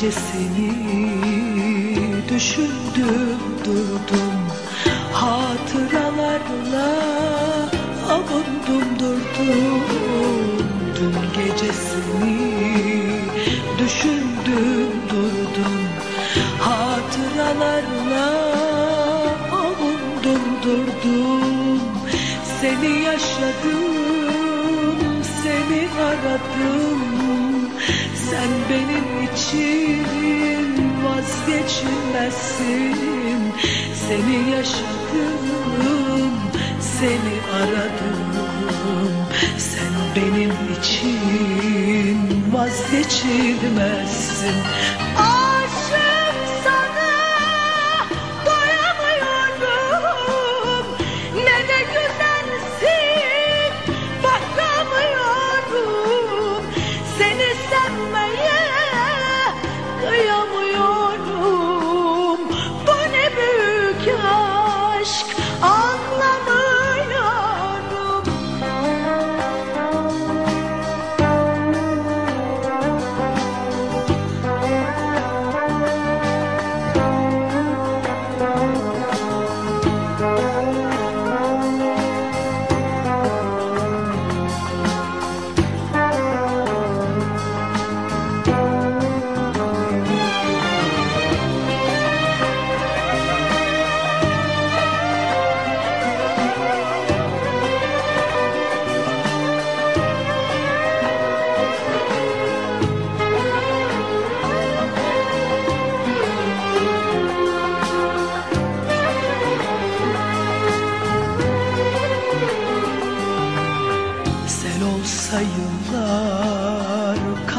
gecesini düşündüm durdum. Hatıralarla avundum durdum. Dün gecesini düşündüm durdum. Hatıralarla avundum durdum. Seni yaşadım, seni aradım Sen benim için vazgeçilmezsin Seni yaşadım, seni aradım. Sen benim için vazgeçilmezsin. Aşık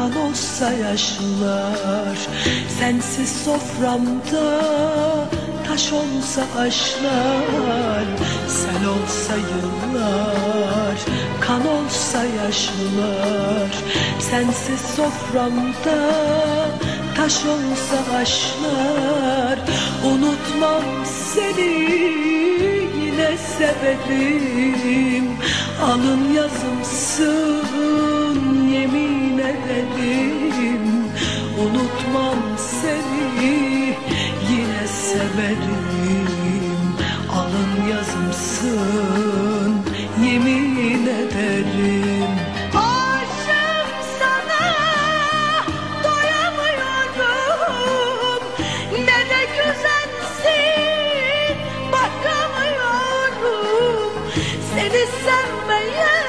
olsa yaşlar Sensiz soframda taş olsa aşlar. Sel olsa yıllar, kan olsa yaşlar. Sensiz soframda taş olsa aşlar. Unutmam seni yine severim. Alın yazımsın yazımsın yemin ederim. Aşığım sana doyamıyorum. Ne de güzelsin bakamıyorum. Seni sevmeye